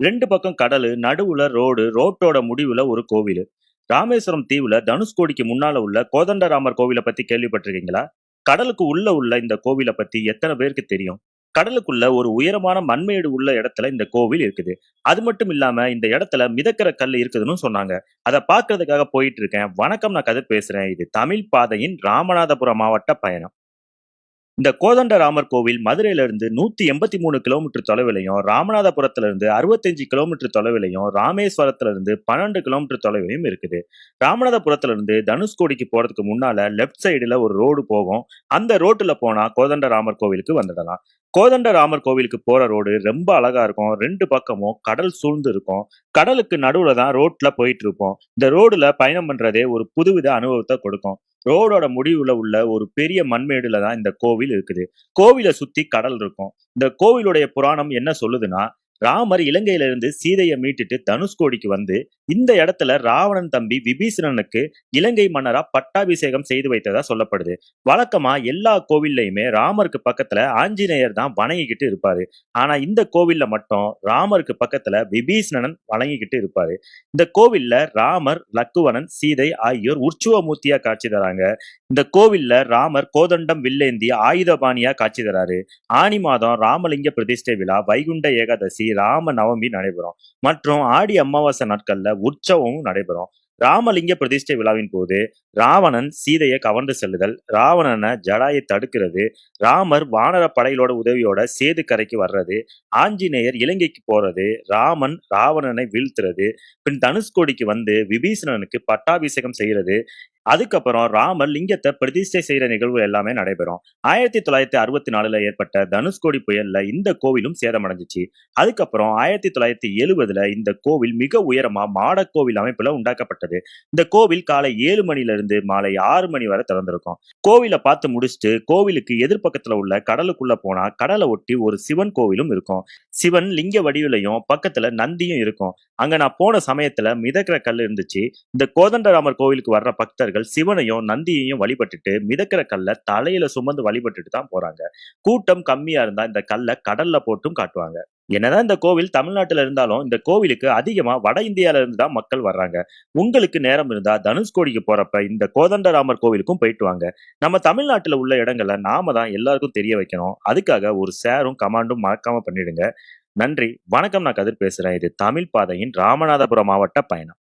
ரெண்டு பக்கம் கடல் நடுவுல ரோடு ரோட்டோட முடிவுல ஒரு கோவில். ராமேஸ்வரம் தீவுல தனுஷ்கோடிக்கு முன்னால உள்ள கோதண்டராமர் கோவிலை பத்தி கேள்விப்பட்டிருக்கீங்களா? கடலுக்கு உள்ள உள்ள இந்த கோவிலை பத்தி எத்தனை பேருக்கு தெரியும்? கடலுக்குள்ள ஒரு உயரமான மண்மேடு உள்ள இடத்துல இந்த கோவில் இருக்குது. அது மட்டும் இல்லாம இந்த இடத்துல மிதக்கிற கல் இருக்குதுன்னு சொன்னாங்க. அதை பாக்குறதுக்காக போயிட்டு இருக்கேன். வணக்கம் நான் கதை பேசுறேன். இது தமிழ் பாதையின் ராமநாதபுரம் மாவட்ட பயணம். இந்த கோதண்டராமர் கோவில் மதுரையிலிருந்து நூத்தி எண்பத்தி மூணு கிலோமீட்டர் தொலைவிலையும் ராமநாதபுரத்திலிருந்து அறுபத்தஞ்சு கிலோமீட்டர் தொலைவிலையும் ராமேஸ்வரத்திலிருந்து பன்னெண்டு கிலோமீட்டர் தொலைவிலையும் இருக்குது. ராமநாதபுரத்திலிருந்து தனுஷ்கோடிக்கு போறதுக்கு முன்னால லெஃப்ட் சைடுல ஒரு ரோடு போகும். அந்த ரோட்டுல போனா கோதண்டராமர் கோவிலுக்கு வந்துடலாம். கோதண்டராமர் கோவிலுக்கு போற ரோடு ரொம்ப அழகா இருக்கும். ரெண்டு பக்கமும் கடல் சூழ்ந்து இருக்கும். கடலுக்கு நடுவுல தான் ரோட்ல போயிட்டு இருப்போம். இந்த ரோடுல பயணம் பண்றதே ஒரு புதுவித அனுபவத்தை கொடுக்கும். ரோடோட முடிவுல உள்ள ஒரு பெரிய மண்மேடுல தான் இந்த கோவில் இருக்குது. கோவிலை சுத்தி கடல் இருக்கும். இந்த கோவிலுடைய புராணம் என்ன சொல்லுதுன்னா ராமர் இலங்கையிலிருந்து சீதையை மீட்டுட்டு தனுஷ்கோடிக்கு வந்து இந்த இடத்துல ராவணன் தம்பி விபீஷணனுக்கு இலங்கை மன்னரா பட்டாபிஷேகம் செய்து வைத்ததா சொல்லப்படுது. வழக்கமா எல்லா கோவில்லையுமே ராமருக்கு பக்கத்துல ஆஞ்சநேயர் தான் வணங்கிக்கிட்டு இருப்பாரு. ஆனா இந்த கோவில்ல மட்டும் ராமருக்கு பக்கத்துல விபீஷணன் வணங்கிக்கிட்டு இருப்பாரு. இந்த கோவில்ல ராமர் லக்குவணன் சீதை ஆகியோர் உற்சுவ மூர்த்தியா காட்சி தராங்க. இந்த கோவில்ல ராமர் கோதண்டம் வில்லேந்தி ஆயுதபாணியா காட்சி தராரு. ஆனி மாதம் ராமலிங்க பிரதிஷ்டை விழா வைகுண்ட ஏகாதசி ராம நவமி நடைபெறும். மற்றும் ஆடி அமாவாசை நாட்கள்ல உற்சவமும் நடைபெறும். ராமலிங்க பிரதிஷ்டை விழாவின் போது ராவணன் சீதையை கவர்ந்து செல்லுதல் ராவணனை ஜடாயை தடுக்கிறது ராமர் வானர படைகளோட உதவியோட சேது கரைக்கு வர்றது ஆஞ்சநேயர் இலங்கைக்கு போறது ராமன் ராவணனை வீழ்த்துறது பின் தனுஷ்கோடிக்கு வந்து விபீஷணனுக்கு பட்டாபிஷேகம் செய்யறது அதுக்கப்புறம் ராமர் லிங்கத்தை பிரதிஷ்டை செய்யற நிகழ்வு எல்லாமே நடைபெறும். ஆயிரத்தி தொள்ளாயிரத்தி அறுபத்தி நாலுல ஏற்பட்ட தனுஷ்கோடி புயல்ல இந்த கோவிலும் சேதமடைஞ்சிச்சு. அதுக்கப்புறம் ஆயிரத்தி தொள்ளாயிரத்தி எழுபதுல இந்த கோவில் மிக உயரமா மாடக்கோவில் அமைப்புல உண்டாக்கப்பட்டது. இந்த கோவில் காலை ஏழு மணில இருந்து மாலை ஆறு மணி வரை திறந்திருக்கும். கோவிலை பார்த்து முடிச்சுட்டு கோவிலுக்கு எதிர்பக்கத்துல உள்ள கடலுக்குள்ள போனா கடலை ஒட்டி ஒரு சிவன் கோவிலும் இருக்கும். சிவன் லிங்க வடிவிலையும் பக்கத்துல நந்தியும் இருக்கும். அங்க நான் போன சமயத்துல மிதக்கிற கல் இருந்துச்சு. இந்த கோதண்டராமர் கோவிலுக்கு வர்ற பக்தர்கள் சிவனையும் நந்தியையும் வழிபட்டுட்டு மிதக்கிற கல்லை தலையில சுமந்து வழிபட்டுட்டு தான் போறாங்க. கூட்டம் கம்மியா இருந்தா இந்த கல்லை கடல்ல போட்டும் காட்டுவாங்க. என்னதான் இந்த கோவில் தமிழ்நாட்டுல இருந்தாலும் இந்த கோவிலுக்கு அதிகமா வட இந்தியால இருந்து தான் மக்கள் வர்றாங்க. உங்களுக்கு நேரம் இருந்தா தனுஷ்கோடிக்கு போறப்ப இந்த கோதண்டராமர் கோவிலுக்கும் போயிட்டு வாங்க. நம்ம தமிழ்நாட்டுல உள்ள இடங்களை நாம தான் எல்லாருக்கும் தெரிய வைக்கணும். அதுக்காக ஒரு சேரும் கமாண்டும் மறக்காம பண்ணிடுங்க. நன்றி. வணக்கம். நான் கதிர் பேசுறேன். இது தமிழ் பாதையின் ராமநாதபுரம் மாவட்ட பயணம்.